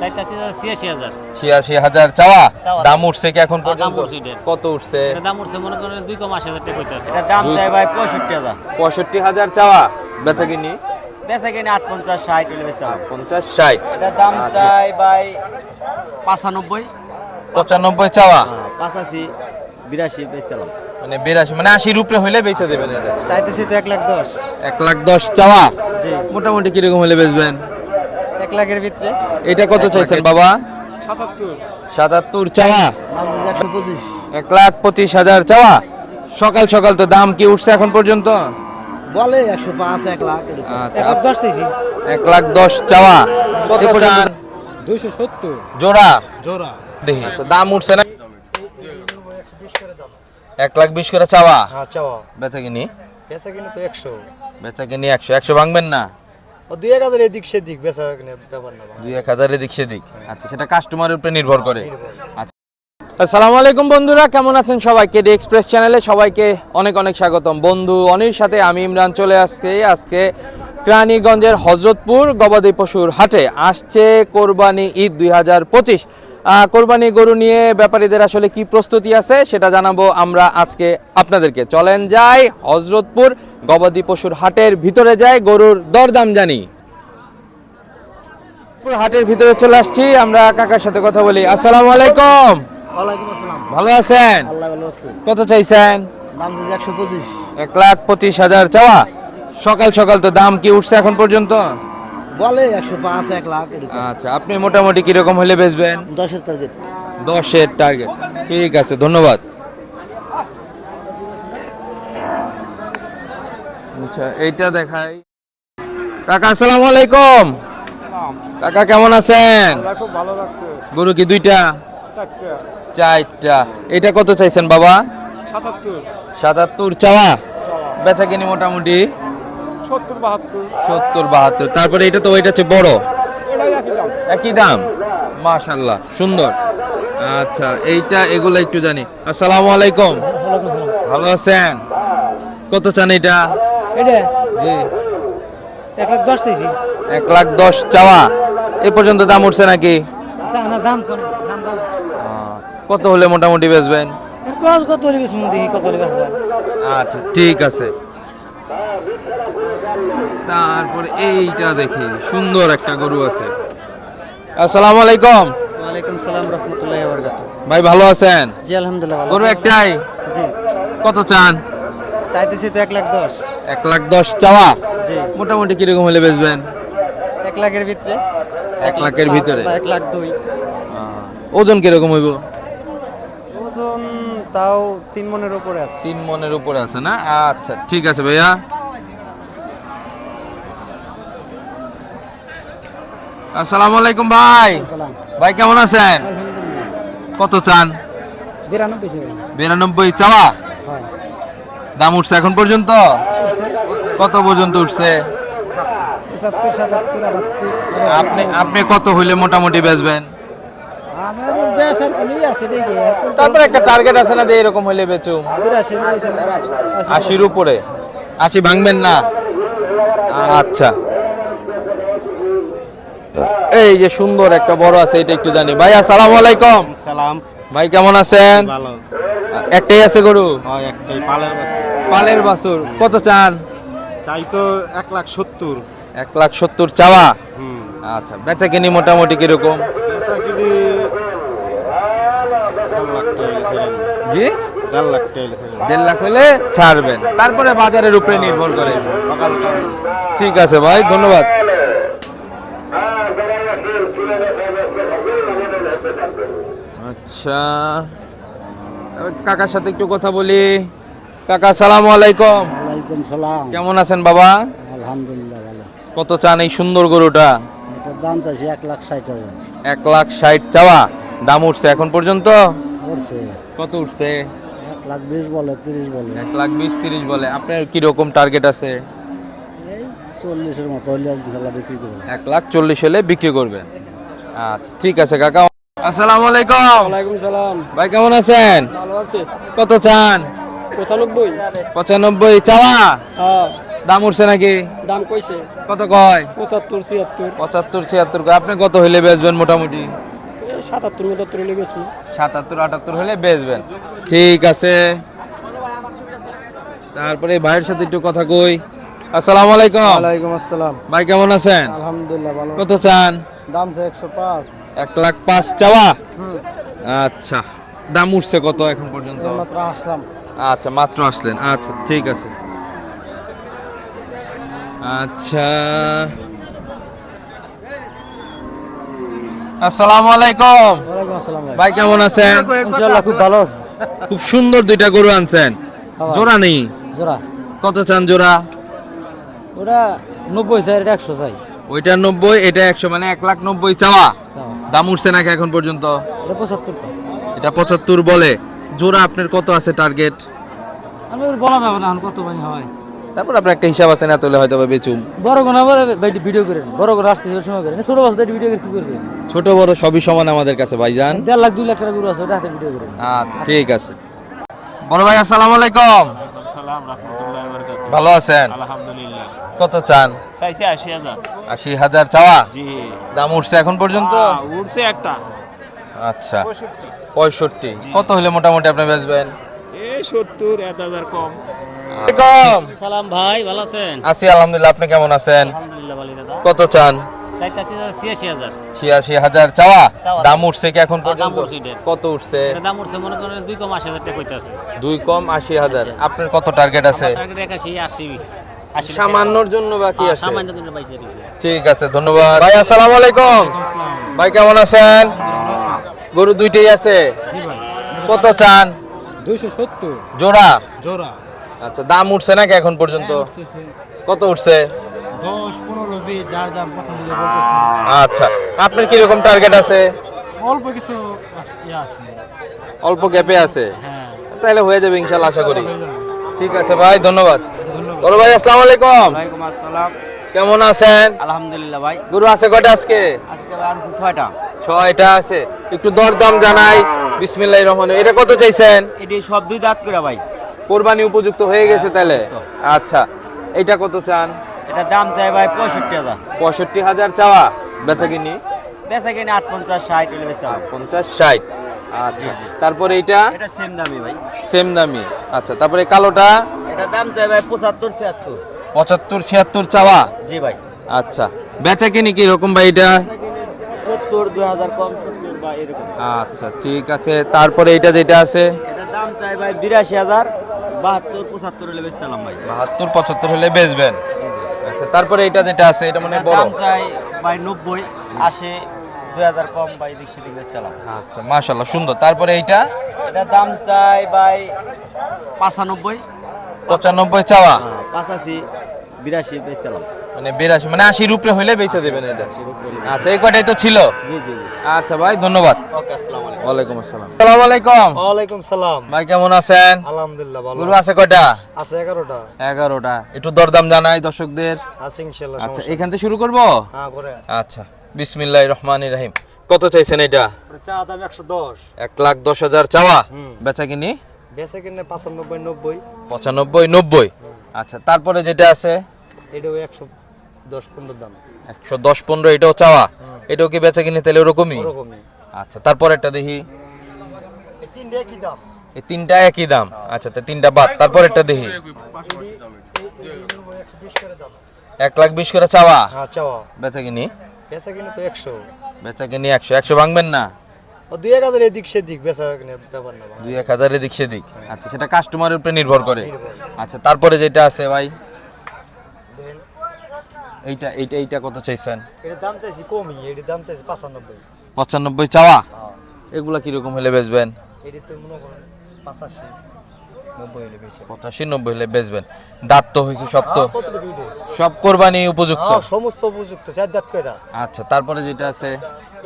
চাইতাছি ছিয়াশি হাজার। চাওয়া? চাওয়া। দাম উঠছে কি এখন পর্যন্ত? কত উঠছে? দাম উঠছে মনে করেন দুই কম আশি হাজার টাকা দাম চাই ভাই পঁয়ষট্টি হাজার। পঁয়ষট্টি হাজার চাওয়া? বেচা কিনি? বেচা কিনে আট পঞ্চাশ ষাট হলে বেচা পঞ্চাশ ষাট। দাম আচ্ছা। চাই ভাই পাঁচানব্বই। পঁচানব্বই চাওয়া? হ্যাঁ, পাঁচাশি বিরাশি বেচলাম মানে বিরাশি মানে আশির উপরে হইলে বেচে দেবেন চাইতেছি তো এক লাখ দশ। এক লাখ দশ চাওয়া? জি। মোটামুটি কীরকম হলে বেচবেন? এক লাখের ভিতরে। এটা কত চাইছেন বাবা? সাতাত্তর। চাওয়া। এক লাখ পঁচিশ হাজার চাওয়া। সকাল সকাল তো দাম কি উঠছে এখন পর্যন্ত? বলে একশো পাঁচ এক লাখ আচ্ছা। এক লাখ দশ চাইছি। এক লাখ দশ চাওয়া। কত চান? দুইশো সত্তর। জোড়া? জোড়া। দেখি দাম উঠছে না? এক লাখ বিশ করে চাওয়া। হ্যাঁ চাওয়া। বেচা কিনি? বেচা কিনে তো একশো। বেচা কিনি একশো। একশো ভাঙবেন না? দুই এক হাজার এদিক সেদিক বেচা ব্যাপার না দুই এক হাজার এদিক সেদিক। আচ্ছা সেটা কাস্টমারের উপরে নির্ভর করে। আচ্ছা। আসসালামু আলাইকুম বন্ধুরা কেমন আছেন সবাই? কেডি এক্সপ্রেস চ্যানেলে সবাইকে অনেক অনেক স্বাগতম। বন্ধু অনির সাথে আমি ইমরান চলে আসছে। আজকে কেরানীগঞ্জের হজরতপুর গবাদি পশুর হাটে আসছে কোরবানি ঈদ দুই হাজার পঁচিশ। কোরবানি গরু নিয়ে ব্যাপারীদের আসলে কি প্রস্তুতি আছে সেটা জানাব আমরা আজকে আপনাদেরকে। চলেন যাই হজরতপুর গবাদি পশুর হাটের ভিতরে যাই গরুর দরদাম জানি। হাটের ভিতরে চলে আসছি আমরা কাকার সাথে কথা বলি। আসসালামু আলাইকুম। ভালো আছেন? কত চাইছেন? এক লাখ পঁচিশ হাজার চাওয়া। সকাল সকাল তো দাম কি উঠছে এখন পর্যন্ত? বলে একশো পাঁচ এক লাখ এরকম। আচ্ছা আপনি মোটামুটি কীরকম হলে বেচবেন? দশের টার্গেট দশের টার্গেট ঠিক আছে ধন্যবাদ। আচ্ছা এইটা দেখাই। কাকা আসসালামু আলাইকুম। কাকা কেমন আছেন? খুব ভালো লাগছে। গরু কি দুইটা? চারটা। চারটা। এটা কত চাইছেন বাবা? সাতাত্তর। সাতাত্তর চাওয়া। বেচা কিনি মোটামুটি? সত্তর বাহাত্তর। সত্তর বাহাত্তর। তারপরে এটা তো ওইটা হচ্ছে বড়। একই দাম। মাশাল্লাহ সুন্দর। আচ্ছা এইটা এগুলো একটু জানি। আসসালামু আলাইকুম। ভালো আছেন? কত চান এটা? এটা? জি। এক লাখ দশ চাইছি। এক লাখ দশ চাওয়া। এ পর্যন্ত দাম উঠছে নাকি? দাম আহ, কত হলে মোটামুটি বেচবেন? কত দেখি কত আচ্ছা ঠিক আছে। তারপরে এইটা দেখি সুন্দর একটা গরু আছে। আসসালামু আলাইকুম। ওয়ালাইকুম সালাম রহমতুল্লাহ বরকাত ভাই ভালো আছেন? জি আলহামদুলিল্লাহ ভালো গরু একটাই? জি। কত চান? চাইতেছি তো এক লাখ দশ। এক লাখ দশ চাওয়া? জি। মোটামুটি কীরকম হলে বেচবেন? এক লাখের ভিতরে। এক লাখের ভিতরে? এক লাখ দুই। ওজন কীরকম হইব? ওজন তাও তিন মনের উপরে আছে। তিন মনের উপরে আছে না? আচ্ছা ঠিক আছে ভাইয়া। আসসালামু আলাইকুম ভাই। ভাই কেমন আছেন? কত চান? বিরানব্বই চাওয়া? দাম উঠছে এখন পর্যন্ত? কত পর্যন্ত উঠছে? আপনি আপনি কত হইলে মোটামুটি বেচবেন? তারপরে একটা টার্গেট আছে না যে এরকম হইলে বেচুম? আশির উপরে। আশি ভাঙবেন না? আচ্ছা। এই যে সুন্দর একটা বড় আছে এটা একটু জানি। ভাই আসসালামু আলাইকুম। সালাম ভাই কেমন আছেন? ভালো। একটাই আছে গরু? হয় একটাই পালের পালের বাছুর। কত চান? চাই তো এক লাখ সত্তর। এক লাখ সত্তর চাওয়া? হুম। আচ্ছা বেচা কিনি মোটামুটি কীরকম? বেচা কিনি জি? দেড় লাখ দেড় লাখ হলে ছাড়বেন। তারপরে বাজারের উপরে নির্ভর করে। ঠিক আছে ভাই ধন্যবাদ। আচ্ছা। কাকার সাথে একটু কথা বলি। কাকা সালামু আলাইকুম। ওয়ালাইকুম সালাম। কেমন আছেন বাবা? আলহামদুলিল্লাহ ভালো। কত চান এই সুন্দর গরুটা? এটার দাম চাইছি এক লাখ ষাট হাজার। এক লাখ ষাট চাওয়া। দাম উঠছে এখন পর্যন্ত? পড়ছে কত উঠছে? এক লাখ বিশ বলে তিরিশ বলে। এক লাখ বিশ তিরিশ বলে। আপনার কি রকম টার্গেট আছে? এই চল্লিশের মতো হলে বিক্রি করব এক লাখ চল্লিশ হলে বিক্রি করবেন। আচ্ছা ঠিক আছে কাকা আসসালামু আলাইকুম। ওয়ালাইকুম সালাম। ভাই কেমন আছেন? ভালো আছে। কত চান? পঁচানব্বই। পঁচানব্বই। চাওয়া? হ্যাঁ। দাম উঠছে নাকি? দাম কইছে। কত কয়? পঁচাত্তর ছিয়াত্তর। পঁচাত্তর ছিয়াত্তর কয়? আপনি কত হইলে বেচবেন মোটামুটি? সাতাত্তর মতাত্তর হলে গেছি সাতাত্তর আটাত্তর হলে বেচবেন। ঠিক আছে। তারপরে ভাইয়ের সাথে একটু কথা কই। আসসালামু আলাইকুম। ওয়ালাইকুম আসসালাম। ভাই কেমন আছেন? আলহামদুলিল্লাহ ভালো কত চান? দাম আছে একশো পাঁচ। এক লাখ পাঁচ চাওয়া। আচ্ছা দাম উঠছে কত এখন পর্যন্ত? আসলাম। আচ্ছা মাত্র আসলেন। আচ্ছা ঠিক আছে। আচ্ছা। আসসালামু আলাইকুম। ভাই। কেমন আছেন? ইনশাআল্লাহ খুব ভালো খুব সুন্দর দুইটা গরু আনছেন। জোড়া নেই? জোড়া। কত চান জোড়া? ওটা নব্বই চাই এটা একশো চাই। ওইটা নব্বই এটা একশো মানে এক লাখ নব্বই চাওয়া। চাও। দাম উঠছে নাকি এখন পর্যন্ত? এটা পঁচাত্তর এটা পঁচাত্তর বলে। জোড়া আপনার কত আছে টার্গেট আমি বলা যাবে না কত মানে হয়। তারপর আপনার একটা হিসাব আছে না তাহলে হয়তো বেচুম। বড় আবার ভিডিও করেন। বড় করে আসতে সময় করেন ছোট বাচ্চা ভিডিও করে কি করবেন ছোট বড় সবই সমান আমাদের কাছে ভাইজান। দেড় লাখ দুই লাখ টাকা গরু আছে ওটা হাতে ভিডিও করেন। আচ্ছা ঠিক আছে। বড় ভাই আসসালামু আলাইকুম। ভালো আছেন? আলহামদুলিল্লাহ। কত চান? চাইছে আশি হাজার। আশি হাজার চাওয়া? দাম উঠছে এখন পর্যন্ত? উঠছে একটা। আচ্ছা। পঁয়ষট্টি। কত হলে মোটামুটি আপনি বেচবেন? এই সত্তর এক হাজার কম। কম সালাম ভাই ভালো আছেন? আছি আলহামদুলিল্লাহ। আপনি কেমন আছেন? আলহামদুলিল্লাহ ভালো দাদা। কত চান? ছিয়াশি হাজার। চাওয়া। দাম উঠছে কি এখন পর্যন্ত? কত উঠছে? দাম উঠছে মনে করেন দুই কম আশি হাজার টাকা দুই কম আশি হাজার। আপনার কত টার্গেট আছে? টার্গেট একাশি আশি। সামান্যর জন্য বাকি আছে। ঠিক আছে ধন্যবাদ। ভাই আসসালামু আলাইকুম। ভাই কেমন আছেন? গরু দুইটাই আছে? কত চান? দুইশো সত্তর। জোড়া? জোড়া। আচ্ছা দাম উঠছে নাকি এখন পর্যন্ত? কত উঠছে? আচ্ছা আপনার কীরকম টার্গেট আছে? অল্প কিছু ইয়ে আছে। অল্প গ্যাপে আছে? হ্যাঁ। তাহলে হয়ে যাবে ইনশাল্লাহ আশা করি। ঠিক আছে ভাই ধন্যবাদ। বড় ভাই আসসালামু আলাইকুম। ওয়ালাইকুম আসসালাম। কেমন আছেন? আলহামদুলিল্লাহ ভাই। গরু আছে কয়টা আজকে? আজকে আনছি ছয়টা। ছয়টা আছে। একটু দরদাম জানাই। বিসমিল্লাহ রহমান এটা কত চাইছেন? এটি সব দুই দাঁত করে ভাই। কোরবানি উপযুক্ত হয়ে গেছে তাহলে? আচ্ছা। এটা কত চান? এটা দাম চাই ভাই পঁয়ষট্টি হাজার। পঁয়ষট্টি হাজার চাওয়া। বেচা কিনি? বেচা কিনে আট পঞ্চাশ ষাট হলে বেচা। পঞ্চাশ ষাট। আচ্ছা। তারপরে এইটা এটা সেম দামি ভাই। সেম দামি আচ্ছা। তারপরে কালোটা? এটা দাম চাই ভাই পঁচাত্তর ছিয়াত্তর। পঁচাত্তর ছিয়াত্তর চাওয়া? জি ভাই। আচ্ছা। বেচা কিনি কি রকম ভাই এটা? সত্তর দুই হাজার কম সত্তর বা এরকম। আচ্ছা ঠিক আছে। তারপরে এইটা যেটা আছে? এটা দাম চাই ভাই বিরাশি হাজার বাহাত্তর পঁচাত্তর হলে বেচছিলাম ভাই। বাহাত্তর পঁচাত্তর হলে বেচবেন? আচ্ছা তারপরে এটা যেটা আছে এটা মানে বড়। দাম চাই ভাই নব্বই আশি দুই হাজার কম ভাই দিক সেদিক বেচছিলাম আচ্ছা মাশাল্লাহ সুন্দর। তারপরে এইটা? এটা দাম চাই ভাই পাঁচানব্বই। পঁচানব্বই চাওয়া? হ্যাঁ, পাঁচাশি বিরাশি বেচছিলাম। মানে বিরাশি মানে আশির উপরে হইলে বেচে দেবেন এটা। আচ্ছা এই কয়টাই তো ছিল? জি জি জি। আচ্ছা ভাই ধন্যবাদ। ওকে আসসালামু আলাইকুম। ওয়ালাইকুম আসসালাম। আসসালামু আলাইকুম। ওয়ালাইকুম সালাম। ভাই কেমন আছেন? আলহামদুলিল্লাহ ভালো। গরু আছে কয়টা? আছে এগারোটা। এগারোটা। একটু দরদাম জানাই দর্শকদের। আছে ইনশাল্লাহ আচ্ছা এখান থেকে শুরু করব? হ্যাঁ করে। আচ্ছা বিসমিল্লাহ রহমান রাহিম। কত চাইছেন এটা? চা দাম একশো দশ। এক লাখ দশ হাজার চাওয়া? বেচা কিনি? বেচে কিনে পাঁচানব্বই নব্বই। পঁচানব্বই নব্বই? আচ্ছা তারপরে যেটা আছে? এটাও একশো দশ পনেরো দাম। একশো দশ পনেরো এটাও চাওয়া? এটাও কি বেচা কিনি তাহলে ওরকমই? ওরকমই। আচ্ছা তারপর একটা দেখি তিনটে একই দাম। এই তিনটা একই দাম? আচ্ছা তো তিনটা বাদ তারপর একটা দেখি। এক লাখ বিশ করে চাওয়া? হ্যাঁ চাওয়া। বেচা কিনি? বেচা কিনে তো একশো। বেচা কিনি একশো। একশো ভাঙবেন না? দুই এক হাজার এদিক সেদিক বেচা ব্যাপার না দুই এক হাজার এদিক সেদিক। আচ্ছা সেটা কাস্টমারের উপরে নির্ভর করে। আচ্ছা তারপরে যেটা আছে ভাই? এইটা এইটা এইটা কত চাইছেন? এটার দাম চাইছি কমই এটার দাম চাইছি পাঁচানব্বই। পঁচানব্বই চাওয়া? এগুলা কীরকম হলে বেচবেন? এটি তো মনে করেন পাঁচাশি নব্বই হলে বেশি। পঁচাশি নব্বই হলে বেচবেন। দাঁত তো হয়েছে সব তো। সব কোরবানি উপযুক্ত? হ্যাঁ সমস্ত উপযুক্ত চার দাঁত কয়টা? আচ্ছা তারপরে যেটা আছে?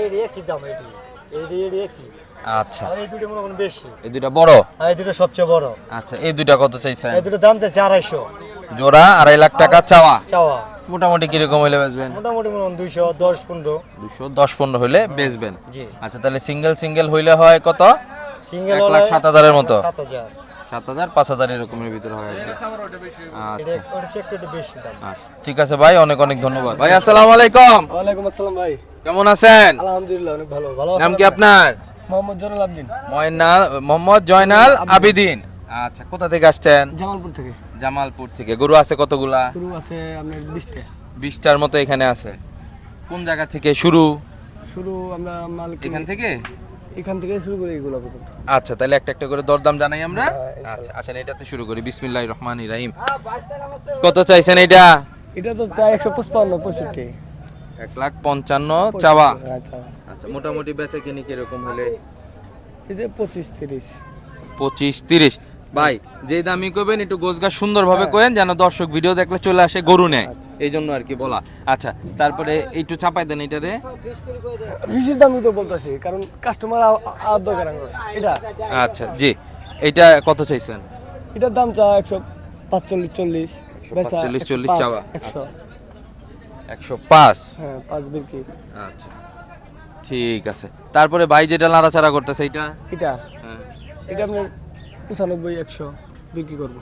এর দাম এটি। আচ্ছা। এই দুটো মনে করেন বেশি। এই দুইটা বড়? আর এই দুটো সবচেয়ে বড়। আচ্ছা এই দুইটা কত চাইছেন? এই দুটো দাম চাইছে আড়াইশো। জোড়া আড়াই লাখ টাকা চাওয়া? চাওয়া। মোটামুটি কীরকম হলে বেচবেন? মোটামুটি দুইশো দশ পনেরো। দুশো দশ পনেরো হলে বেচবেন। জি। আচ্ছা তাহলে সিঙ্গেল সিঙ্গেল হইলে হয় কত? সিঙ্গেল এক লাখ সাত হাজারের মতো। সাত হাজার। সাত হাজার পাঁচ হাজার এরকমের ভিতরে হয়। আচ্ছা। ওটা চেক একটু বেশি দাম। আচ্ছা ঠিক আছে ভাই অনেক অনেক ধন্যবাদ। ভাই আসসালামু আলাইকুম। ওয়ালাইকুম আসসালাম ভাই। কেমন আছেন? আলহামদুলিল্লাহ অনেক ভালো। ভালো নাম কি আপনার? মোহাম্মদ জরুল আবদিন। ময়নাল মোহাম্মদ জয়নাল আবিদিন। আচ্ছা কোথা থেকে আসছেন? জামালপুর থেকে। জামালপুর থেকে। গরু আছে কতগুলা? শুরু আছে আপনার বিশটা। বিশটার মতো এখানে আছে। কোন জায়গা থেকে শুরু? শুরু আমরা মাল এখান থেকে? এখান থেকে শুরু করি এগুলো আচ্ছা তাহলে একটা একটা করে দরদাম জানাই আমরা। হ্যাঁ, আচ্ছা আচ্ছা এটাতে শুরু করি। বিসমিল্লাহ রহমান রাহিম। কত চাইছেন এটা? এটা তো চাই একশো পঁচপান্ন পঁয়ষট্টি। এক লাখ পঞ্চান্ন চাওয়া। আচ্ছা আচ্ছা মোটামুটি বেচা কিনি কীরকম হলে? এই যে পঁচিশ তিরিশ। পঁচিশ তিরিশ। ভাই যেই দামি করবেন একটু গোছগা সুন্দরভাবে কোয়েন যেন দর্শক ভিডিও দেখলে চলে আসে গরু নেয়। এই জন্য আর কি বলা। আচ্ছা তারপরে একটু চাপাই দেন এটারে বেশির দামই তো বলতেছি কারণ কাস্টমার আর দরকার এটা? আচ্ছা জি। এইটা কত চাইছেন? এটার দাম চা একশো পাঁচচল্লিশ চল্লিশ। বেচা 45, একশো 40 পাঁচ, চাওয়া। একশো। একশো পাঁচ। হ্যাঁ পাঁচ বিক্রি আচ্ছা ঠিক আছে। তারপরে ভাই যেটা নাড়াচাড়া করতেছে এইটা? এটা? হ্যাঁ। এটা আপনার পঁচানব্বই একশো বিক্রি করব।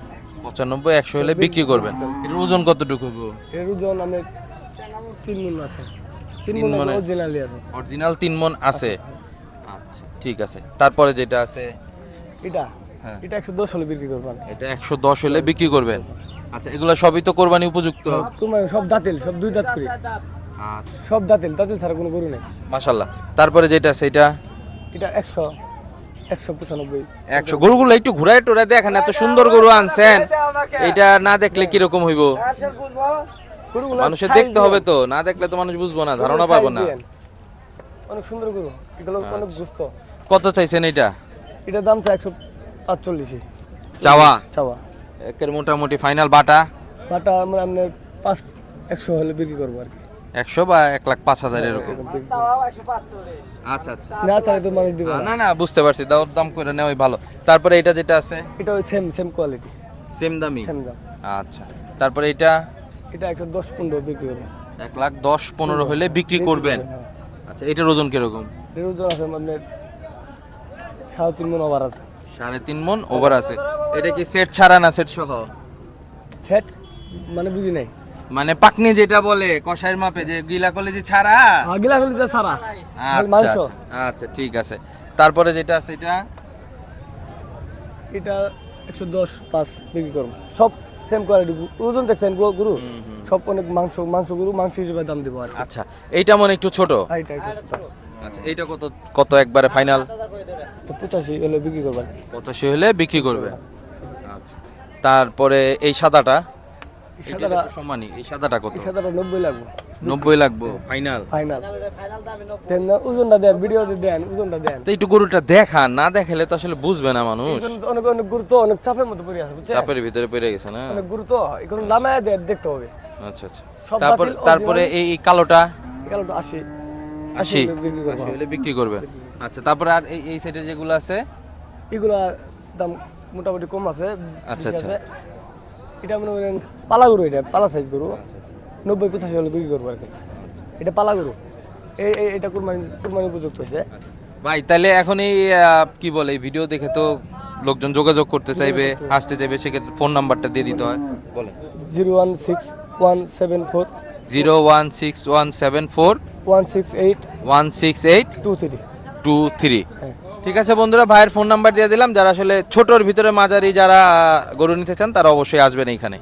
পঁচানব্বই একশো হলে বিক্রি করবেন। এর ওজন কতটুকু হইব? এর ওজন আপনার তিন মন আছে। তিন মন মনে? অরিজিনালি আছে। অরিজিনাল তিন মন আছে। আচ্ছা ঠিক আছে। তারপরে যেটা আছে? এটা? হ্যাঁ। এটা একশো দশ হলে বিক্রি করবেন। এটা একশো দশ হলে বিক্রি করবেন? আচ্ছা এগুলো সবই তো কোরবানি উপযুক্ত? তোমার সব দাঁতেল সব দুই দাঁত করি। আচ্ছা। সব দাঁতেল দাঁতেল ছাড়া কোনো গরু নেই। মাশাল্লাহ তারপরে যেটা আছে এটা? এটা একশো একশো পঁচানব্বই। একশো। গরুগুলো একটু ঘুরাই টুরাই দেখেন এত সুন্দর গরু আনছেন। এটা না দেখলে কীরকম হইব? মানুষের দেখতে হবে তো না দেখলে তো মানুষ বুঝব না ধারণা পাবো না। অনেক সুন্দর গরু এগুলো অনেক গুস্ত কত চাইছেন এটা? এটার দাম চাই একশো পাঁচচল্লিশে চাওয়া? চাওয়া। একের মোটামুটি ফাইনাল বাটা? বাটা আমরা আপনার পাঁচ একশো হলে বিক্রি করব আর কি। একশো বা এক লাখ পাঁচ হাজার এরকম? আচ্ছা আচ্ছা। না চাই তো মানুষ দিবে না। না বুঝতে পারছি। দাম দাম করে নেওয়াই ভালো। তারপরে এটা যেটা আছে? এটা ওই সেম সেম কোয়ালিটি সেম দামি সেম দাম। আচ্ছা। তারপরে এটা এটা একশো দশ পনেরো বিক্রি করব এক লাখ দশ পনেরো হলে বিক্রি করবেন? হ্যাঁ। আচ্ছা এটার ওজন কীরকম? এর ওজন আছে আপনার সাড়ে তিন মন ওভার আছে। সাড়ে তিন মন ওভার আছে। এটা কি সেট ছাড়া না সেট সহ? সেট মানে বুঝি নাই। মানে পাকনি যেটা বলে কষাইয়ের মাপে যে গিলা কলেজে ছাড়া? আগিলা হলে যে সারা আচ্ছা আচ্ছা, আচ্ছা ঠিক আছে। তারপরে যেটা আছে এটা? এটা একশো দশ পাঁচ বিক্রি করব। সব সেম কোয়ালিটি ওজন দেখছেন গরু? সব অনেক মাংস মাংস গরু মাংস হিসেবে দাম দেবো। আচ্ছা এইটা মনে একটু ছোট? এটা একটু ছোট। আচ্ছা এইটা কত কত একবারে ফাইনাল পঁচাশি হলে বিক্রি করব আর কি। পঁচাশি হলে বিক্রি করবে। আচ্ছা তারপরে এই সাদাটা? সাদাটা সমানই এই সাদাটা কত? সাদাটা নব্বই লাগবে। নব্বই লাগবো ফাইনাল ফাইনাল না, ওজনটা দেন ভিডিওতে দেন ওজনটা দেন। তো একটু গরুটা দেখান না দেখালে তো আসলে বুঝবে না মানুষ। অনেক অনেক গুরুত্ব অনেক চাপের মধ্যে পড়ে আছে চাপের ভিতরে পড়ে গেছে না? অনেক গুরুত্ব এখন নামায় দেখতে হবে। আচ্ছা আচ্ছা। তারপরে তারপরে এই কালোটা? এগুলো আশি আশি হলে বিক্রি করবেন। আচ্ছা তারপরে আর এই এই সাইডে যেগুলো আছে? এগুলা দাম মোটামুটি কম আছে আচ্ছা, আচ্ছা। এটা মনে করেন পালা গরু এটা পালা সাইজ গরু। নব্বই পঁচাশি হলে বিক্রি করব আর কি। এটা পালা গরু। এই এটা কুরবানি কুরবানি উপযুক্ত হয়েছে। ভাই তাহলে এখন এই কি বলে এই ভিডিও দেখে তো লোকজন যোগাযোগ করতে চাইবে আসতে চাইবে সেক্ষেত্রে ফোন নাম্বারটা দিয়ে দিতে হয়। বলে zero one six one seven four. Zero one six one seven four. One six eight one six eight two three two three ঠিক আছে বন্ধুরা ভাইয়ের ফোন নাম্বার দিয়ে দিলাম। যারা আসলে ছোটর ভিতরে মাঝারি যারা গরু নিতে চান তারা অবশ্যই আসবেন এইখানে।